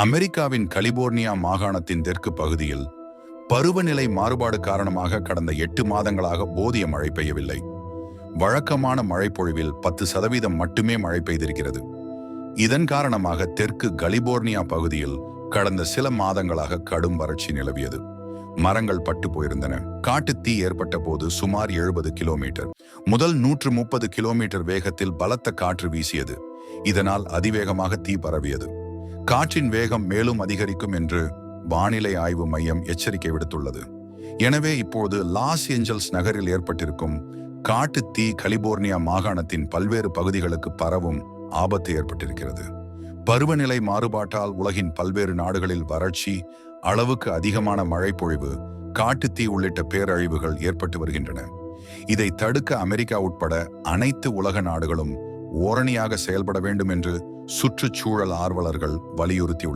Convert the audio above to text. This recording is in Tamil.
அமெரிக்காவின் கலிபோர்னியா மாகாணத்தின் தெற்கு பகுதியில் பருவநிலை மாறுபாடு காரணமாக கடந்த எட்டு மாதங்களாக போதிய மழை பெய்யவில்லை. வழக்கமான மழைப்பொழிவில் பத்து சதவீதம் மட்டுமே மழை பெய்திருக்கிறது. இதன் காரணமாக தெற்கு கலிபோர்னியா பகுதியில் கடந்த சில மாதங்களாக கடும் வறட்சி நிலவியது. மரங்கள் பட்டு போயிருந்தன. காட்டுத்தீ ஏற்பட்ட போது சுமார் எழுபது கிலோமீட்டர். முதல் நூற்று முப்பது கிலோமீட்டர் வேகத்தில் பலத்த காற்று வீசியது. இதனால் அதிவேகமாக தீ பரவியது. காற்றின் வேகம் மேலும் அதிகரிக்கும் என்று வானிலை ஆய்வு மையம் எச்சரிக்கை விடுத்துள்ளது. எனவே இப்போது லாஸ் ஏஞ்சல்ஸ் நகரில் ஏற்பட்டிருக்கும் காட்டு தீ கலிபோர்னியா மாகாணத்தின் பல்வேறு பகுதிகளுக்கு பரவும் ஆபத்து ஏற்பட்டிருக்கிறது. பருவநிலை மாறுபாட்டால் உலகின் பல்வேறு நாடுகளில் வறட்சி அளவுக்கு அதிகமான மழைப்பொழிவு காட்டுத்தீ உள்ளிட்ட பேரழிவுகள் ஏற்பட்டு வருகின்றன. இதை தடுக்க அமெரிக்கா உட்பட அனைத்து உலக நாடுகளும் ஓரணியாக செயல்பட வேண்டும் என்று சுற்றுச்சூழல் ஆர்வலர்கள் வலியுறுத்தியுள்ளனர்.